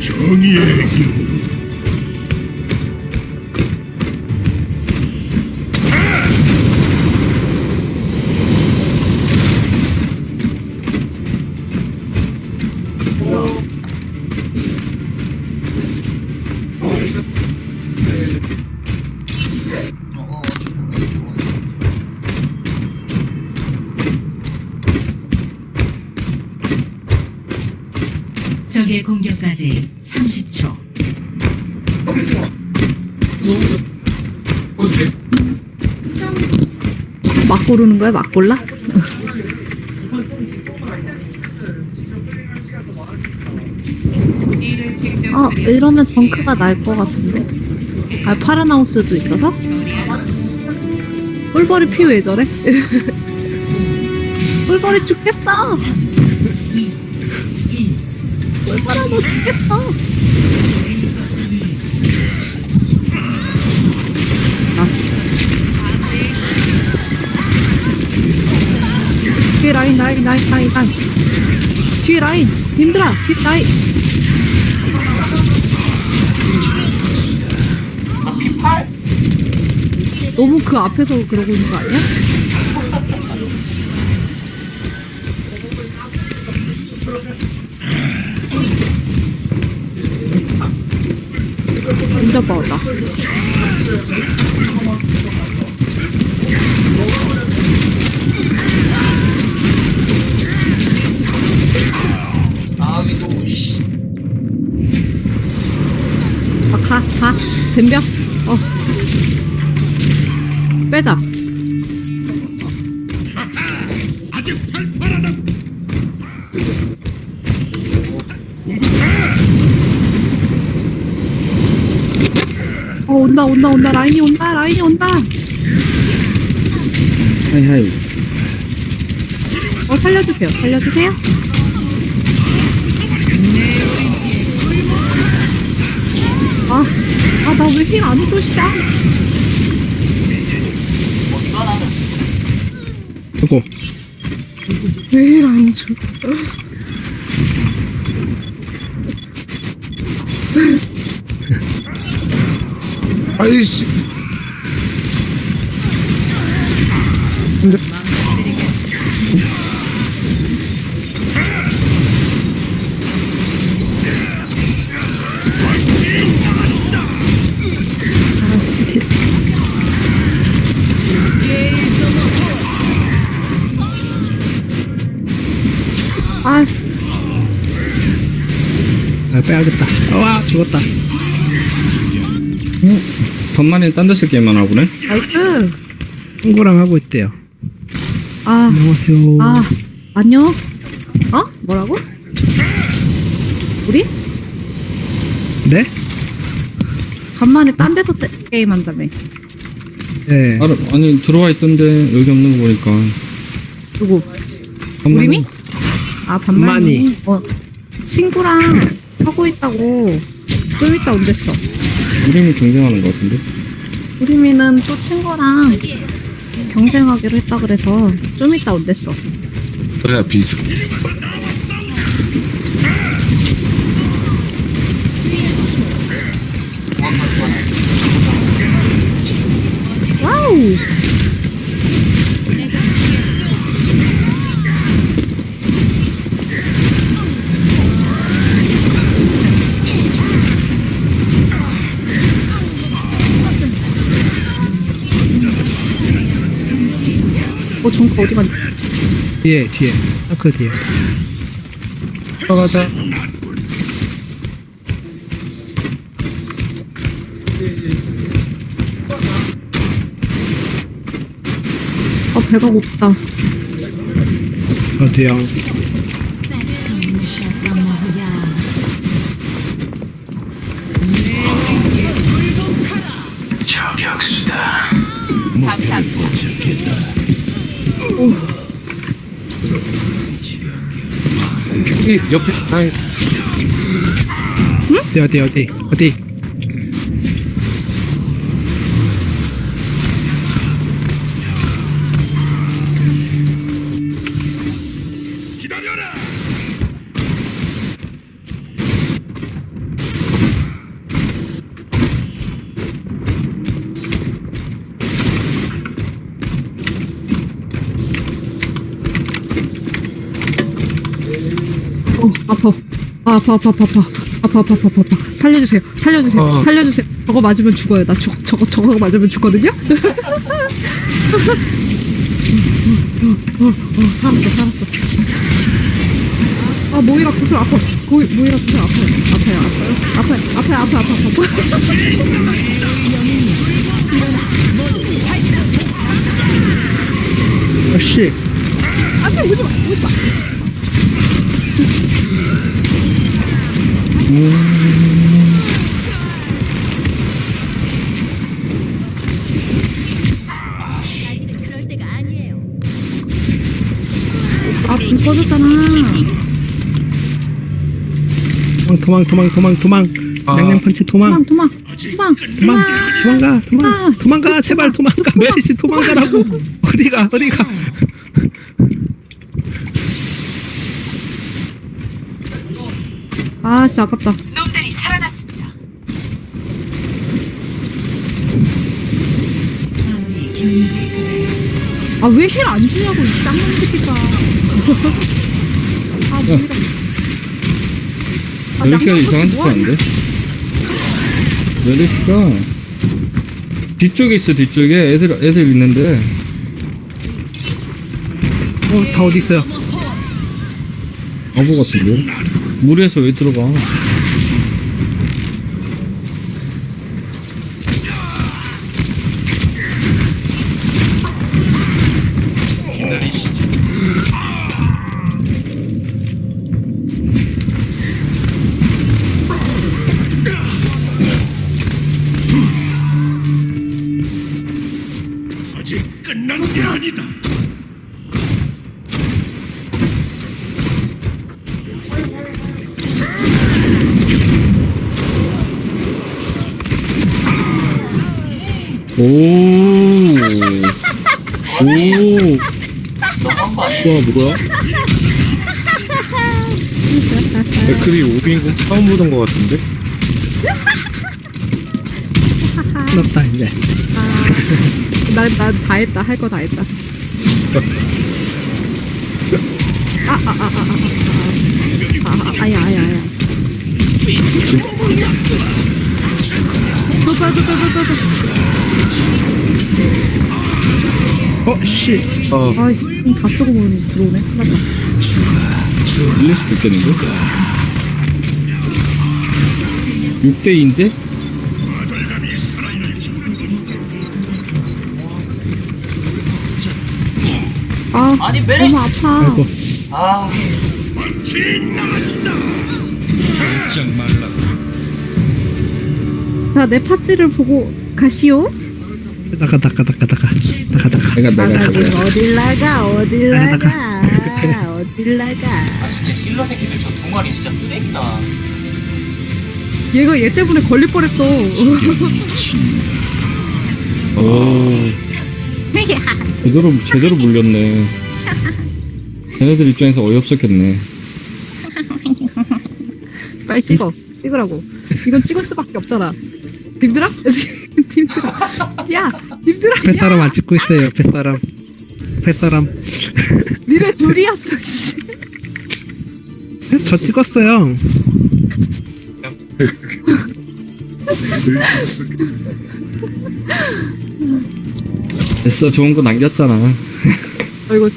정의의 이 공격까지 30초. 막 고르는 거야? 막 골라? 어, 이러면 덩크가 날 것 같은데. 아, 파라나우스도 있어서? 꿀벌이 피 왜 저래? 꿀벌이 죽겠어! 2, 1. 꿀벌아, 너 죽겠어! 뒤에 라인, 라인, 라인, 라인, 라인. 뒤에 라인! 님들아, 뒤에 라인! 너무 그 앞에서 그러고 있는 거 아니야? 진짜 빠졌다. 아 위도 씨 아, 가, 가. 덤벼. 어. 빼자. 온다, 온다, 온다. 라인이 온다, 라인이 온다. 하이 하이 어, 살려주세요. 살려주세요. 아, 아, 나 왜 힐안 줘, 샤? 어디가 나는 아이고 왜힐 안 줘? 아이씨. 아, 아, 빼야겠다. 와 죽었다. 응? 반만에 딴데쓸 게임만 하고 그래? 나이스. 친구랑 하고 있대요 아, 안녕하세요 아, 안녕? 어? 뭐라고? 우리? 네? 간만에 딴 데서 때- 게임한다며. 네 아, 아니 들어와 있던데 여기 없는 거 보니까 누구? 우리미? 아, 반만이. 반만이. 어, 친구랑 하고 있다고 좀 이따 온댔어. 이름이 경쟁하는 거 같은데 우리미는 또 친구랑 경쟁하기로 했다 그래서 좀 이따 온댔어. 그래야 비슷 와우! 어, 정크 어디 갔냐? 뒤에 뒤에 탱크 뒤에 들어가자 아, 배가 고프다. 어디야 저격수다 목표 도착했다. 이 옆에 아니 어디 어디 어디? 어디 어, 아파. 아, 아파, 아파, 아파, 아파. 아파, 아파, 아파, 아파, 아파. 살려주세요. 살려주세요. 어. 살려주세요. 저거 맞으면 죽어요. 나 저거, 저거, 저거 맞으면 죽거든요? 어, 어, 어, 살았어, 살았어. 아, 모이라 구슬 아파. 고, 모이라 구슬 아파요. 아파요, 아파요. 아파요, 아파요, 아파, 아파, 아파. 어씨 안 돼, 오지 마, 오지 마. 아, 불 꺼졌잖아. 도망 도망 도망 도망 도망. 아. 냥냥 펀치 도망. 도망, 도망, 도망, 도망. 도망가 도망. 도망가 제발 도망가. 메리시 도망가라고. 어디가 어디가 아, 진짜 아깝다. 경유지에 도달했습니다. 아, 왜 힐 안 주냐고, 이 쌍놈 새끼가. 아, 모이라. 아, 멜리시가 양양 이상한 짓 하는데? 멜리시가 뒤쪽에 있어 뒤쪽에 애들 애들 있는데 어 다 어디 있어요 바보 같은데 물에서 왜 들어가 오오 너무한 거 아니야? 뭐야? 댓글이 5인공 처음 보던 것 같은데? 끝났다 이제 난, 난다 했다. 할 거 다 했다. 아, 아, 아, 아, 아, 아, 아, 아, 아, 아야, 아야, 아야. 또, 또, 또, 또, 또, 또. 어씨 어 아, 이다 쓰고 보니 들어오네. 큰일 났다. 릴리시 됐겠는데 6대2인데 아, 아니, 메르시- 너무 아파. 아이고 아, 진 나가신다. 꼼짝 말라. 자, 내 팥찌를 보고 가시오. 나가 나가 나가 나가 나가 나가 내가 내가 나가긴 가자 어딜 나가, 어딜 나가, 어딜 나가. 아 진짜 힐러 새끼들 저 두 마리 진짜 쓰레기다. 얘가 얘 때문에 걸릴 뻔했어. 오 제대로 제대로 물렸네 걔네들 입장에서 어이없었겠네 빨리 찍어. 찍으라고. 이건 찍을 수밖에 없잖아. 님들아? 님들아. 야, 님들아. 옆에 사람 안 찍고 있어요 옆에 사람 옆에 사람 니네 둘이었어. 저 찍었어요 됐어 좋은 거 남겼잖아 어, 이거